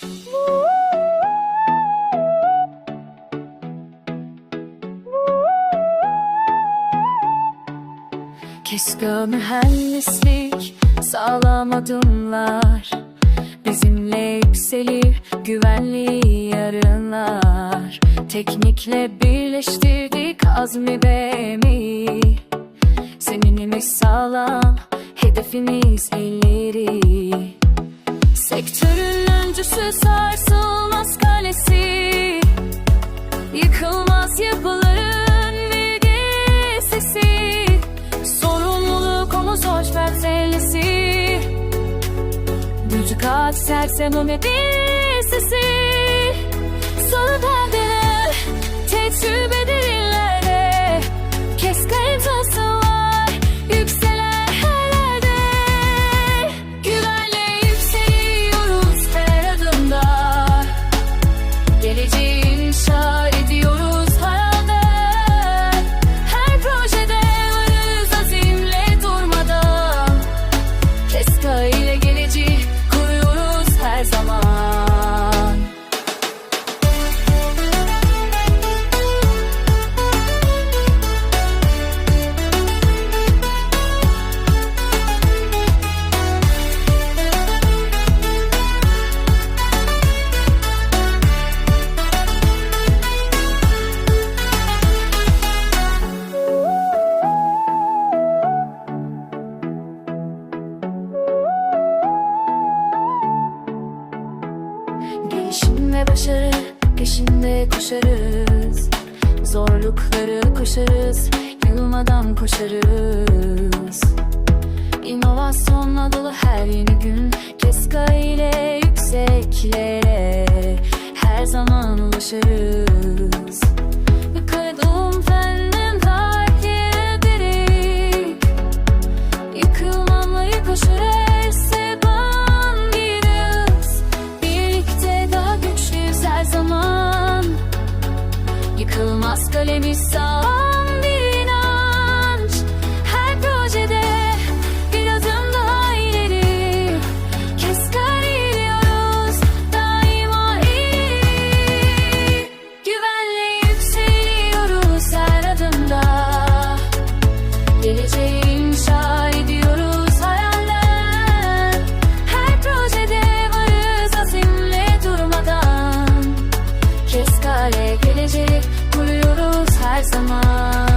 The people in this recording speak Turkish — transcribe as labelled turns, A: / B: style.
A: Keşke mühendislik sağlam adımlar Bizimle yükselir güvenli yarınlar. Teknikle birleştirdik azmi ve emeği Seninimiz sağlam, hedefimiz ileri Sektörün öncüsü sarsılmaz kalesi. Yıkılmaz yapıların bilgi sesi Sorumluluk omuz hoş belzellisi Gücü kat sersem bir Gelişim ve başarı peşinde koşarız. Zorlukları koşarız Yılmadan koşarız. İnovasyonla dolu her yeni gün Keska ile yükseklere Her zaman ulaşırız Yıkılmaz kalemiz sağ her zaman